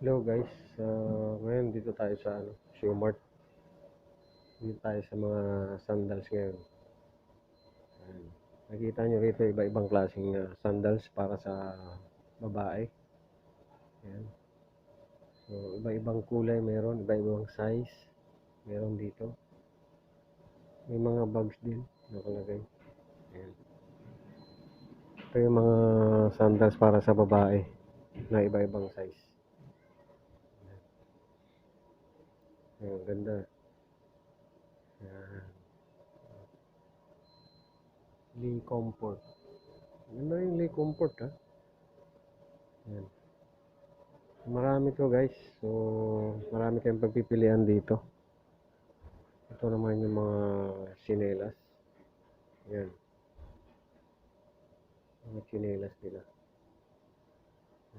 Hello guys, Ah, ngayon dito tayo sa ano, Shoemart. Dito tayo sa mga sandals ngayon. Ayan. Nakita nyo rito iba-ibang klaseng ah, sandals para sa babae. Ayan. So, iba-ibang kulay meron, iba-ibang size meron dito. May mga bags din nakalagay. Ayan. Ito yung mga sandals para sa babae na iba-ibang size. Ayan, ganda. Ayan. Lee Comfort. Ganda yung Lee Comfort ha. Ayan. Marami to guys. So, marami kayong pagpipilian dito. Ito naman yung mga sinelas. Ayan. Mga sinelas nila.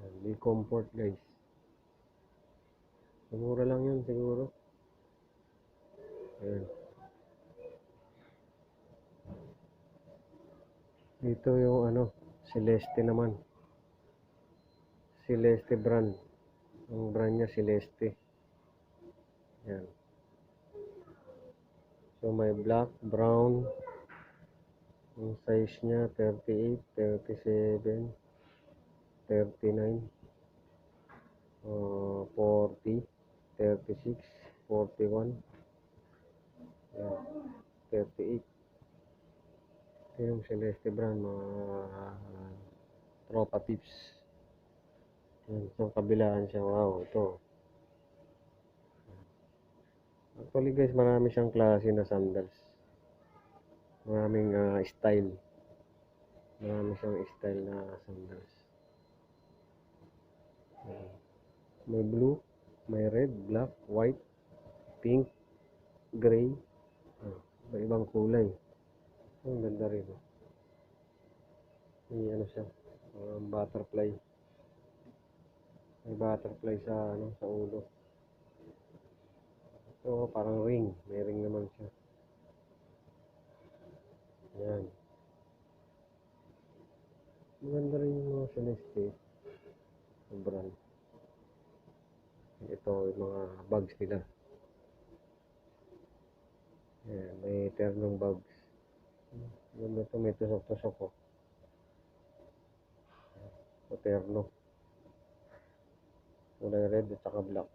Ayan. Lee Comfort guys. Mura lang yun siguro. Ayan. Dito yung ano, Celeste naman. Celeste brand. Ang brand niya Celeste. Ayan. So may black, brown. Yung size niya 38, 37, 39, uh, 40, 36, 41. Ayan. 38. Ito yung Celeste brand, mga uh, tropa tips. Yan, itong kabilaan siya. Wow, ito. Actually guys, marami siyang klase na sandals. Maraming ah, style. Marami siyang style na sandals. Ayan. May blue, may red, black, white, pink, gray. Iba-ibang kulay. Ang ganda rin. Oh. May ano siya, um, butterfly. May butterfly sa ano sa ulo. Ito parang ring, may ring naman siya. Yan. Maganda rin yung mga. Yung brand. Ito yung mga bags nila. Yan, may ternong bags. Ganda ito, may tusok-tusok ko. Ito terno. Kulay red at saka black.